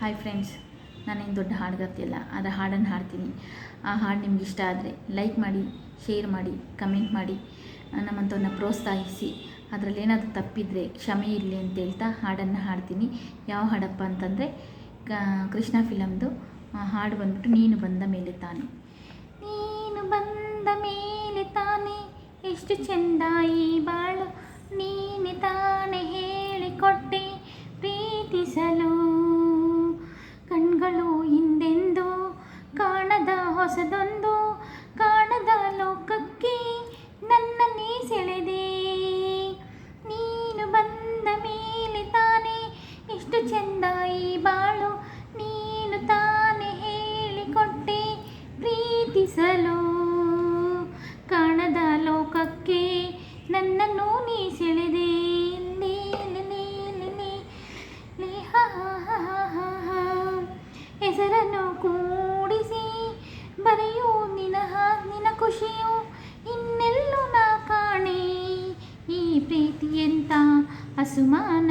Hi friends ನಾನೇನು ದೊಡ್ಡ ಹಾಡುಗಾರ್ತಿಯಲ್ಲ ಆದರೆ ಹಾಡನ್ನು ಹಾಡ್ತೀನಿ. ಆ ಹಾಡು ನಿಮ್ಗೆ ಇಷ್ಟ ಆದರೆ ಲೈಕ್ ಮಾಡಿ ಶೇರ್ ಮಾಡಿ ಕಮೆಂಟ್ ಮಾಡಿ ನಮ್ಮಂಥವನ್ನ ಪ್ರೋತ್ಸಾಹಿಸಿ. ಅದರಲ್ಲಿ ಏನಾದರೂ ತಪ್ಪಿದರೆ ಕ್ಷಮೆ ಇರಲಿ ಅಂತ ಹೇಳ್ತಾ ಹಾಡನ್ನು ಹಾಡ್ತೀನಿ. ಯಾವ ಹಾಡಪ್ಪ ಅಂತಂದರೆ ಕೃಷ್ಣ ಫಿಲಮ್ದು ಹಾಡು ಬಂದ್ಬಿಟ್ಟು ನೀನು ಬಂದ ಮೇಲೆ ತಾನೆ. ನೀನು ಬಂದ ಮೇಲೆ ತಾನೆ, ಎಷ್ಟು ಚೆಂದ ಈ ಬಾಳು. ನೀನೆ ತಾನೆ ಹೇಳಿಕೊಟ್ಟೆ. ಹೊಸದೊಂದು ಕಾಣದ ಲೋಕಕ್ಕೆ ನನ್ನ ನೀ ಸೆಳೆದೆ. ನೀನು ಬಂದ ಮೇಲೆ ತಾನೆ ಎಷ್ಟು ಚೆಂದ ಈ ಬಾಳು. ನೀನು ತಾನೇ ಹೇಳಿಕೊಟ್ಟೆ ಪ್ರೀತಿಸಲು. ಬರೆಯು ನಿನಹ, ನಿನ ಖುಷಿಯು ಇನ್ನೆಲ್ಲೂ ನಾ ಕಾಣೆ. ಈ ಪ್ರೀತಿಯಂತ ಅಸುಮಾನ?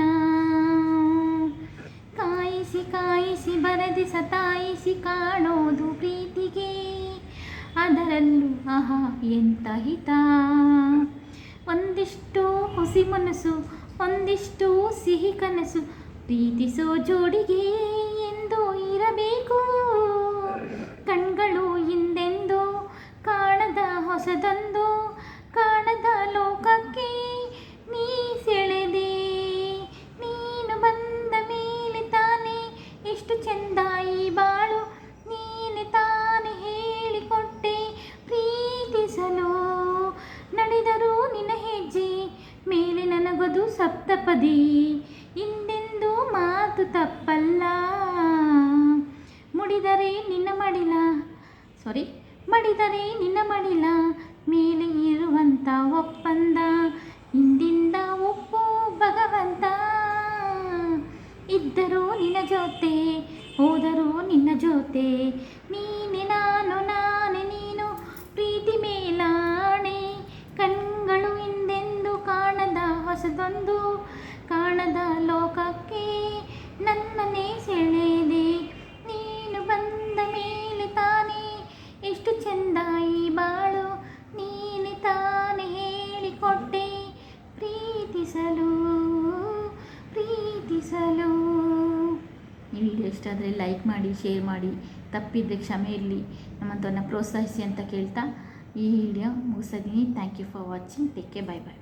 ಕಾಯಿಸಿ ಕಾಯಿಸಿ ಬರೆದಿ ಸತಾಯಿಸಿ ಕಾಣೋದು ಪ್ರೀತಿಗೆ. ಅದರಲ್ಲೂ ಆಹಾ, ಎಂತ ಹಿತ. ಒಂದಿಷ್ಟು ಹುಸಿ ಮನಸ್ಸು, ಒಂದಿಷ್ಟು ಸಿಹಿ ಕನಸು ಪ್ರೀತಿಸೋ ಜೋಡಿಗೆ ಎಂದು ಇರಬೇಕು. ಹೊಸದೊಂದು ಕಾಣದ ಲೋಕಕ್ಕೆ ನೀ ಸೆಳೆದೆ. ನೀನು ಬಂದ ಮೇಲೆ ತಾನೆ ಎಷ್ಟು ಚೆಂದ ಬಾಳು. ನೀನೆ ತಾನೆ ಹೇಳಿಕೊಟ್ಟೆ ಪ್ರೀತಿಸಲು. ನಡೆದರೂ ನಿನ್ನ ಹೆಜ್ಜೆ ಮೇಲೆ ನನಗದು ಸಪ್ತಪದಿ. ಇಂದೆಂದು ಮಾತು ತಪ್ಪಲ್ಲ. ಮುಡಿದರೆ ನಿನ್ನ ಮಡಿಲ. ಸಾರಿ ಮಡಿದರೆ ನಿನ್ನ ಮಡಿಲ. ಇದ್ದರೂ ನಿನ್ನ ಜೊತೆ ಹೋದರೂ ನಿನ್ನ ಜೊತೆ. ನೀನೆ ನಾನು ಇಷ್ಟ ಆದರೆ ಲೈಕ್ ಮಾಡಿ ಶೇರ್ ಮಾಡಿ ತಪ್ಪಿದ್ದರೆ ಕ್ಷಮೆ ಇರಲಿ ನಮ್ಮಂಥವನ್ನ ಪ್ರೋತ್ಸಾಹಿಸಿ ಅಂತ ಕೇಳ್ತಾ ಈ video ಮುಗಿಸಿದ್ದೀನಿ thank you for watching take care bye bye